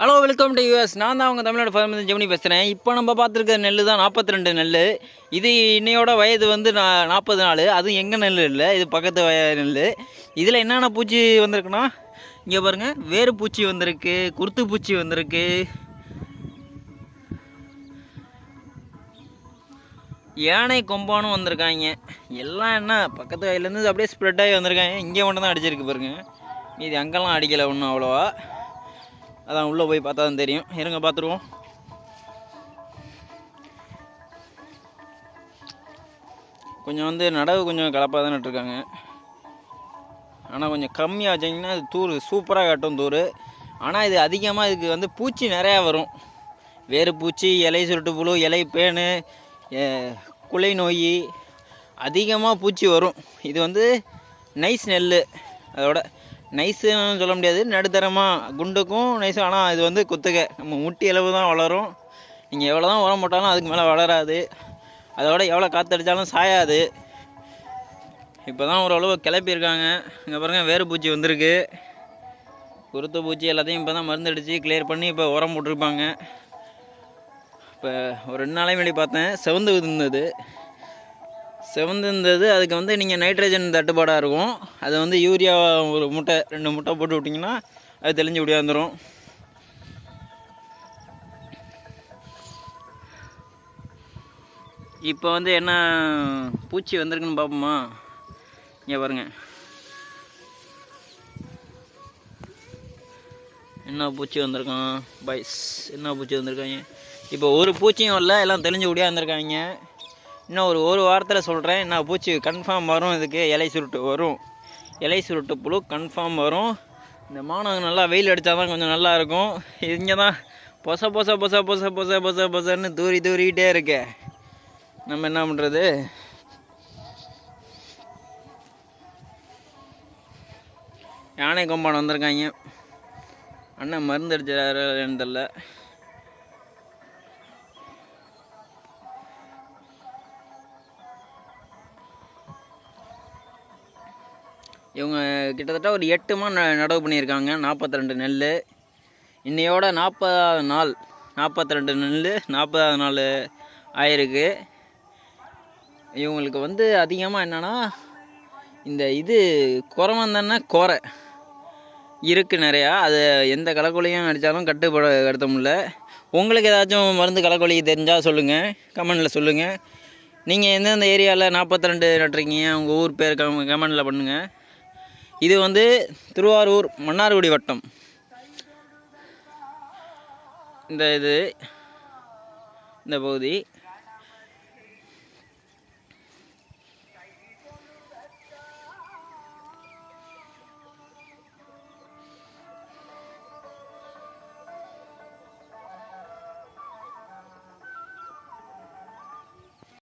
Hello welcome to US நான் தான் அவங்க தமிழ்நாடு ஃபார்மர் ஜெமினி பேசுகிறேன் இப்போ நம்ம பார்த்துருக்க நெல் தான் நாற்பத்தி ரெண்டு நெல் இது இன்னையோட வயது வந்து நான் நாற்பது நாள். அதுவும் எங்கள் நெல் இல்லை இது பக்கத்து வய நெல் இதில் என்னென்ன பூச்சி வந்திருக்குன்னா இங்கே பாருங்கள் வேறு பூச்சி வந்திருக்கு குருத்து பூச்சி வந்திருக்கு. யானை கொம்பானும் வந்திருக்காங்க. எல்லாம் என்ன பக்கத்து வயலேருந்து அப்படியே ஸ்ப்ரெட் ஆகி வந்திருக்காங்க. இங்கே மட்டும் தான் அடிச்சிருக்கு பாருங்க. மீதி அங்கெல்லாம் அடிக்கலை ஒன்றும் அவ்வளோவா. அதான் உள்ளே போய் பார்த்தா தான் தெரியும். இருங்க பார்த்துருவோம். கொஞ்சம் வந்து நடவு கொஞ்சம் கலப்பாக தான் நட்டுருக்காங்க ஆனால் கொஞ்சம் கம்மியாக வச்சிங்கன்னா அது தூர் சூப்பராக காட்டும் தூர் ஆனால் இது அதிகமாக இதுக்கு வந்து பூச்சி நிறையா வரும். வேறு பூச்சி இலை சுருட்டு புழு இலை பேனு குலை நோய் அதிகமாக பூச்சி வரும். இது வந்து நைஸ் நெல் அதோட நைஸுன்னு சொல்ல முடியாது நடுத்தரமாக குண்டுக்கும் நைஸும் ஆனால் இது வந்து குத்துகை. நம்ம முட்டி அளவு தான் வளரும். நீங்கள் எவ்வளோ தான் உரம் போட்டாலும் அதுக்கு மேலே வளராது. அதோட எவ்வளோ காற்றடிச்சாலும் சாயாது. இப்போ தான் ஓரளவு கிளப்பியிருக்காங்க. இங்கே பாருங்கள் வேறு பூச்சி வந்திருக்கு. குருத்து பூச்சி எல்லாத்தையும் இப்போ தான் மருந்து அடித்து கிளியர் பண்ணி இப்போ உரம் போட்டிருப்பாங்க. இப்போ ஒரு ரெண்டு நாளைக்கு முன்னாடி பார்த்தேன் செவந்து இருந்தது செவந்து இருந்தது அதுக்கு வந்து நீங்கள் நைட்ரஜன் தட்டுப்பாடாக இருக்கும். அதை வந்து யூரியா ஒரு முட்டை ரெண்டு முட்டை போட்டு விட்டிங்கன்னா அது தெளிஞ்சு விடியாந்துரும் இப்போ வந்து என்ன பூச்சி வந்திருக்குன்னு பார்ப்போமா? இங்கே பாருங்க. என்ன பூச்சி வந்திருக்கான்? பைஸ். என்ன பூச்சி வந்திருக்காங்க? இப்போ ஒரு பூச்சியும் இல்லை எல்லாம் தெளிஞ்சு விடியாந்துருக்காங்க இன்னும் ஒரு ஒரு வாரத்தில் சொல்கிறேன் என்ன பூச்சி கன்ஃபார்ம் வரும் இதுக்கு. இலை சுருட்டு வரும். இலை சுருட்டு புழு கன்ஃபார்ம் வரும். இந்த மானம் நல்லா வெயில் அடித்தா தான் கொஞ்சம் நல்லாயிருக்கும் இங்கே தான் பொச பொச பொச பொச பொச பொச பொசன்னு தூரி தூரிக்கிட்டே இருக்கே. நம்ம என்ன பண்ணுறது யானை கொம்பான் வந்திருக்காங்க. அண்ணன் மருந்து அடிச்சாரு தெரில இவங்க கிட்டத்தட்ட ஒரு எட்டு மா ந- நடவு பண்ணியிருக்காங்க. நாற்பத்தி ரெண்டு நெல் இன்னையோட நாற்பதாவது நாள். நாற்பத்தி ரெண்டு நெல் நாற்பதாவது நாள் ஆயிருக்கு. இவங்களுக்கு வந்து அதிகமாக என்னென்னா இந்த இது குறவந்தானே குறை. இருக்குது நிறையா. அது எந்த கலக்கொலியும் அடித்தாலும் கட்டுப்பட கடத்த முடில உங்களுக்கு ஏதாச்சும் மருந்து களைக்கொல்லி தெரிஞ்சால் சொல்லுங்கள் கமெண்டில் சொல்லுங்கள் நீங்கள் எந்தெந்த ஏரியாவில் நாற்பத்தி ரெண்டு நட்டுருக்கீங்க? உங்கள் ஊர் பேர் கம் கமெண்டில் பண்ணுங்கள் இது வந்து திருவாரூர் மன்னார்குடி வட்டம். இந்த இது இந்த பகுதி.